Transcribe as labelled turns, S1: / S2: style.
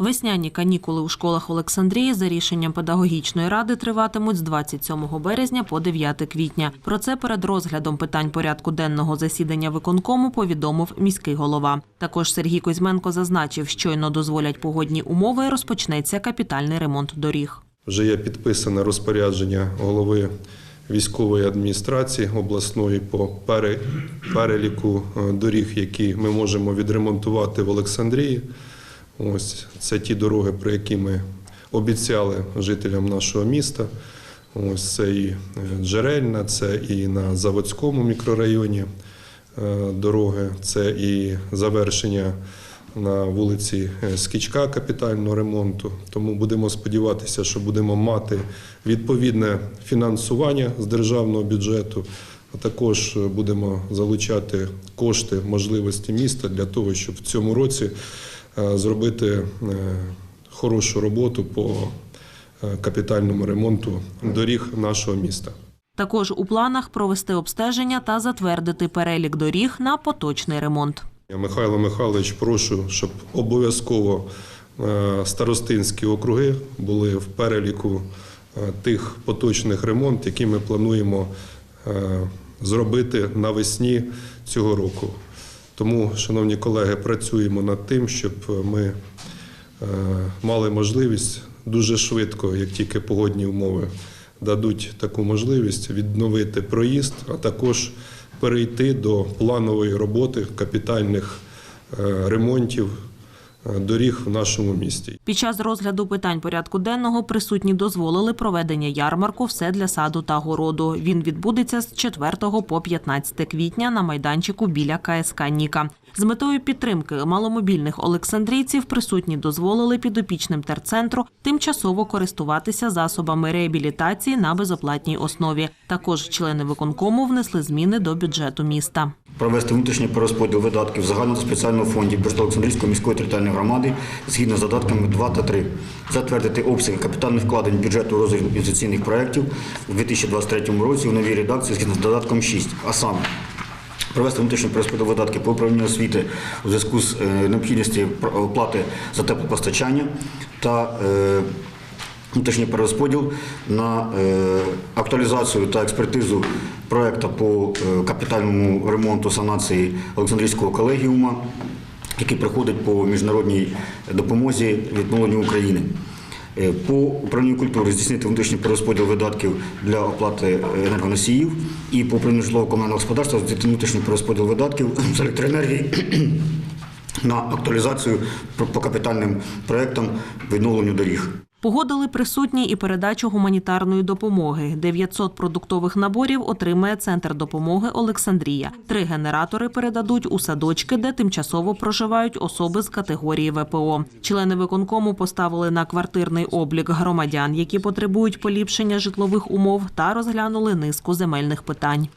S1: Весняні канікули у школах Олександрії за рішенням педагогічної ради триватимуть з 27 березня по 9 квітня. Про це перед розглядом питань порядку денного засідання виконкому повідомив міський голова. Також Сергій Кузьменко зазначив, щойно дозволять погодні умови, розпочнеться капітальний ремонт доріг.
S2: Вже є підписане розпорядження голови військової адміністрації обласної по переліку е, доріг, які ми можемо відремонтувати в Олександрії. Ось це ті дороги, про які ми обіцяли жителям нашого міста. Ось це і е, Джерельна, це і на Заводському мікрорайоні е, дороги, це і завершення на вулиці е, Скічка капітального ремонту. Тому будемо сподіватися, що будемо мати відповідне фінансування з державного бюджету. А також будемо залучати кошти, можливості міста для того, щоб в цьому році зробити е, хорошу роботу по е, капітальному ремонту доріг нашого міста.
S1: Також у планах провести обстеження та затвердити перелік доріг на поточний ремонт.
S2: Я, Михайло Михайлович, прошу, щоб обов'язково е, старостинські округи були в переліку е, тих поточних ремонтів, які ми плануємо е, зробити навесні цього року. Тому, шановні колеги, працюємо над тим, щоб ми е, мали можливість дуже швидко, як тільки погодні умови дадуть таку можливість, відновити проїзд, а також перейти до планової роботи капітальних е, ремонтів доріг в нашому місті.
S1: Під час розгляду питань порядку денного присутні дозволили проведення ярмарку «Все для саду та городу». Він відбудеться з 4 по 15 квітня на майданчику біля КСК «Ніка». З метою підтримки маломобільних олександрійців присутні дозволили підопічним терцентру тимчасово користуватися засобами реабілітації на безоплатній основі. Також члени виконкому внесли зміни до бюджету міста.
S3: Провести внутрішній перерозподіл видатків загального спеціального фондів Бюджетно-Олександрійської міської територіальної громади згідно з додатками 2 та 3. Затвердити обсяги капітальних вкладень бюджету розвитку інвестиційних проєктів у 2023 році у новій редакції згідно з додатком 6, а саме Провести внутрішній перерозподіл видатків по управлінню освіти у зв'язку з е, необхідністю оплати за теплопостачання та е, внутрішній перерозподіл на е, актуалізацію та експертизу проекту по е, капітальному ремонту санації Олександрійського колегіума, який проходить по міжнародній допомозі відновленню України. Е, По управлінню культури здійснити внутрішній перерозподіл видатків для оплати енергоносіїв і по управлінню житлово-комунального господарства здійснити внутрішній перерозподіл видатків з електроенергії на актуалізацію по- по капітальним проектам відновленню доріг.
S1: Погодили присутні і передачу гуманітарної допомоги. 900 продуктових наборів отримає центр допомоги Олександрія. Три генератори передадуть у садочки, де тимчасово проживають особи з категорії ВПО. Члени виконкому поставили на квартирний облік громадян, які потребують поліпшення житлових умов, та розглянули низку земельних питань.